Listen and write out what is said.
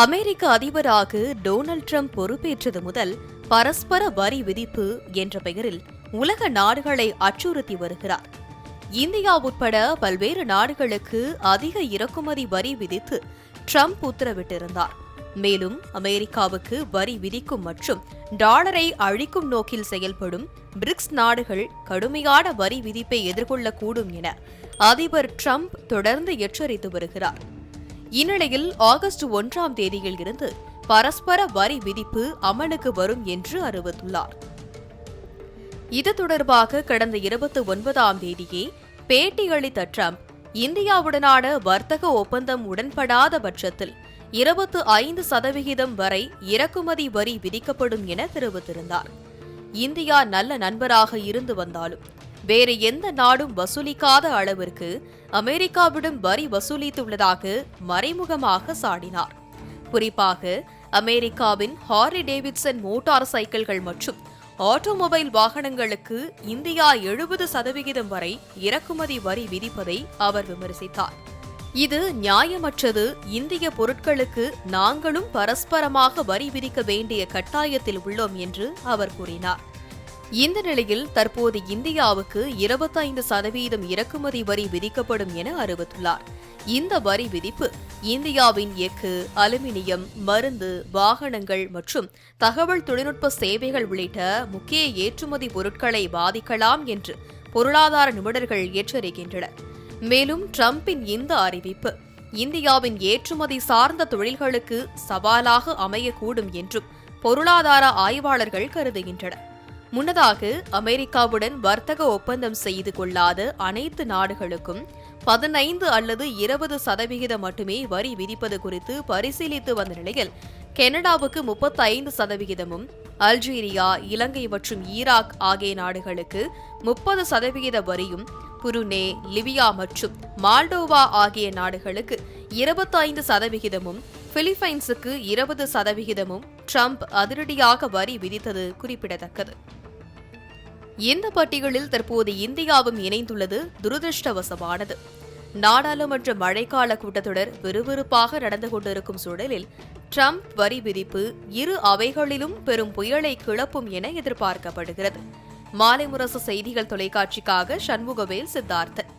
அமெரிக்க அதிபராக Donald Trump பொறுப்பேற்றது முதல் பரஸ்பர வரி விதிப்பு என்ற பெயரில் உலக நாடுகளை அச்சுறுத்தி வருகிறார். இந்தியா உட்பட பல்வேறு நாடுகளுக்கு அதிக இறக்குமதி வரி விதித்து ட்ரம்ப் உத்தரவிட்டிருந்தார். மேலும் அமெரிக்காவுக்கு வரி விதிக்கும் மற்றும் டாலரை அழிக்கும் நோக்கில் செயல்படும் பிரிக்ஸ் நாடுகள் கடுமையான வரி விதிப்பை எதிர்கொள்ளக்கூடும் என அதிபர் ட்ரம்ப் தொடர்ந்து எச்சரித்து வருகிறார். இந்நிலையில் ஆகஸ்ட் ஒன்றாம் தேதியில் இருந்து பரஸ்பர வரி விதிப்பு அமலுக்கு வரும் என்று அறிவித்துள்ளார். இது தொடர்பாக கடந்த இருபத்தி ஒன்பதாம் தேதியே பேட்டியளித்த ட்ரம்ப் இந்தியாவுடனான வர்த்தக ஒப்பந்தம் உடன்படாத பட்சத்தில் இருபத்து ஐந்து சதவிகிதம் வரை இறக்குமதி வரி விதிக்கப்படும் என தெரிவித்திருந்தார். இந்தியா நல்ல நண்பராக இருந்து வந்தாலும் வேறு எந்த நாடும் வசூலிக்காத அளவிற்கு அமெரிக்காவிடம் வரி வசூலித்துள்ளதாக மறைமுகமாக சாடினார். குறிப்பாக அமெரிக்காவின் ஹாரி டேவிட்சன் மோட்டார் சைக்கிள்கள் மற்றும் ஆட்டோமொபைல் வாகனங்களுக்கு இந்தியா எழுபது சதவிகிதம் வரை இறக்குமதி வரி விதிப்பதை அவர் விமர்சித்தார். இது நியாயமற்றது. இந்திய பொருட்களுக்கு நாங்களும் பரஸ்பரமாக வரி விதிக்க வேண்டிய கட்டாயத்தில் உள்ளோம் என்று அவர் கூறினார். இந்த நிலையில் தற்போது இந்தியாவுக்கு இருபத்தைந்து சதவீதம் இறக்குமதி வரி விதிக்கப்படும் என அறிவித்துள்ளார். இந்த வரி விதிப்பு இந்தியாவின் எஃகு அலுமினியம் மருந்து வாகனங்கள் மற்றும் தகவல் தொழில்நுட்ப சேவைகள் உள்ளிட்ட முக்கிய ஏற்றுமதி பொருட்களை பாதிக்கலாம் என்று பொருளாதார நிபுணர்கள் எச்சரிக்கின்றனர். மேலும் டிரம்பின் இந்த அறிவிப்பு இந்தியாவின் ஏற்றுமதி சார்ந்த தொழில்களுக்கு சவாலாக அமையக்கூடும் என்றும் பொருளாதார ஆய்வாளர்கள் கருதுகின்றனர். முன்னதாக அமெரிக்காவுடன் வர்த்தக ஒப்பந்தம் செய்து கொள்ளாத அனைத்து நாடுகளுக்கும் பதினைந்து அல்லது இருபது சதவிகிதம் மட்டுமே வரி விதிப்பது குறித்து பரிசீலித்து வந்த நிலையில் கனடாவுக்கு முப்பத்தைந்து சதவிகிதமும் அல்ஜீரியா இலங்கை மற்றும் ஈராக் ஆகிய நாடுகளுக்கு முப்பது சதவிகித வரியும் புருனே லிபியா மற்றும் மால்டோவா ஆகிய நாடுகளுக்கு இருபத்தைந்து சதவிகிதமும் பிலிப்பைன்ஸுக்கு இருபது சதவிகிதமும் ட்ரம்ப் அதிரடியாக வரி விதித்தது குறிப்பிடத்தக்கது. இந்த பட்டியலில் தற்போது இந்தியாவும் இணைந்துள்ளது துரதிருஷ்டவசமானது. நாடாளுமன்ற மழைக்கால கூட்டத்தொடர் விறுவிறுப்பாக நடந்து கொண்டிருக்கும் சூழலில் ட்ரம்ப் வரி விதிப்பு இரு அவைகளிலும் பெரும் புயலை கிளப்பும் என எதிர்பார்க்கப்படுகிறது. மாலை முரசு செய்திகள் தொலைக்காட்சிக்காக சண்முகவேல் சித்தார்த்தன்.